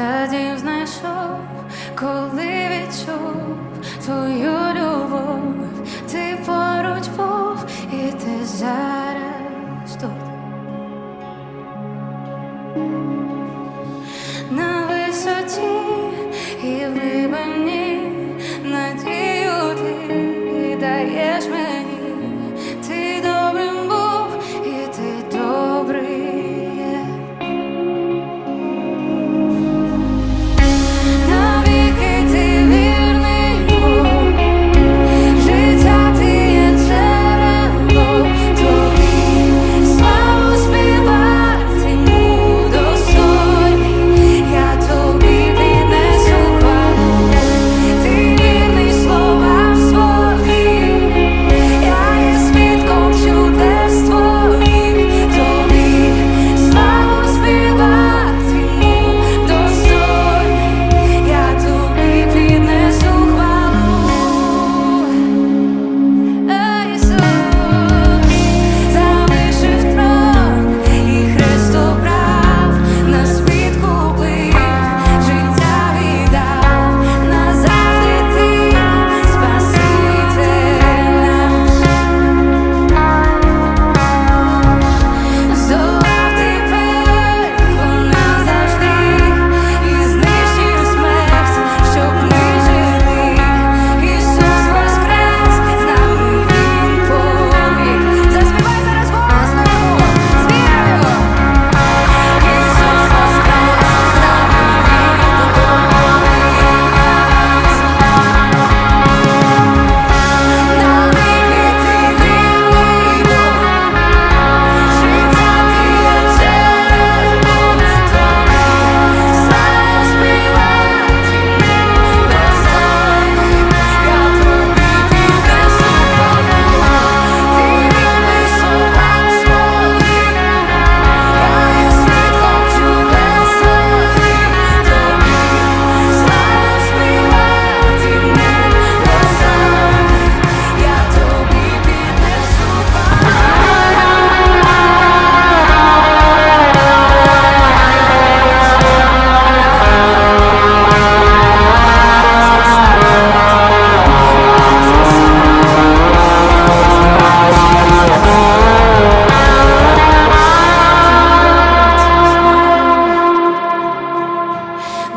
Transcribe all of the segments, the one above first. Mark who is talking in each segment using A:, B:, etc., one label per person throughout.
A: Та знайшов, коли відчув твою.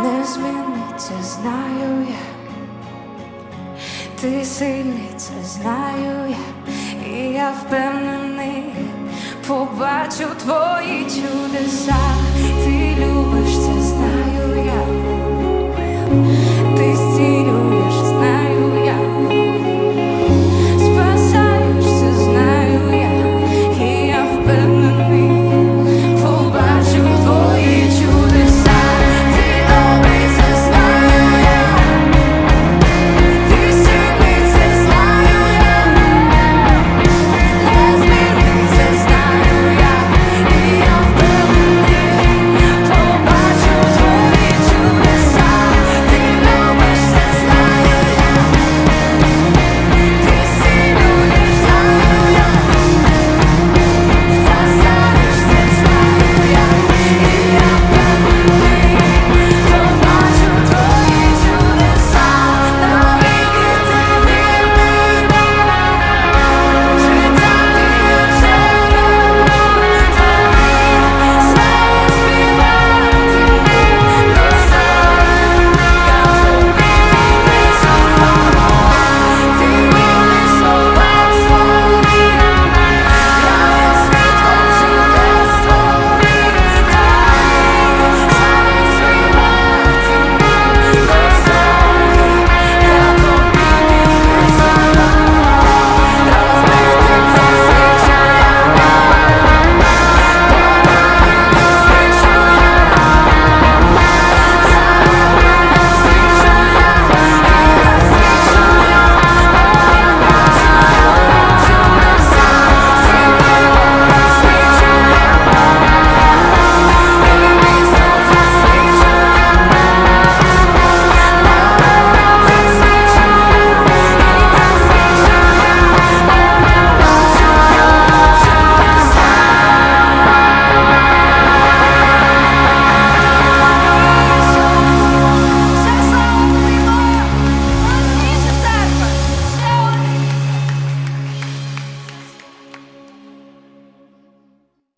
A: не зміниться, знаю як, ти сильний, це знаю як, і я впевнений, побачу твої чудеса, ти любиш це.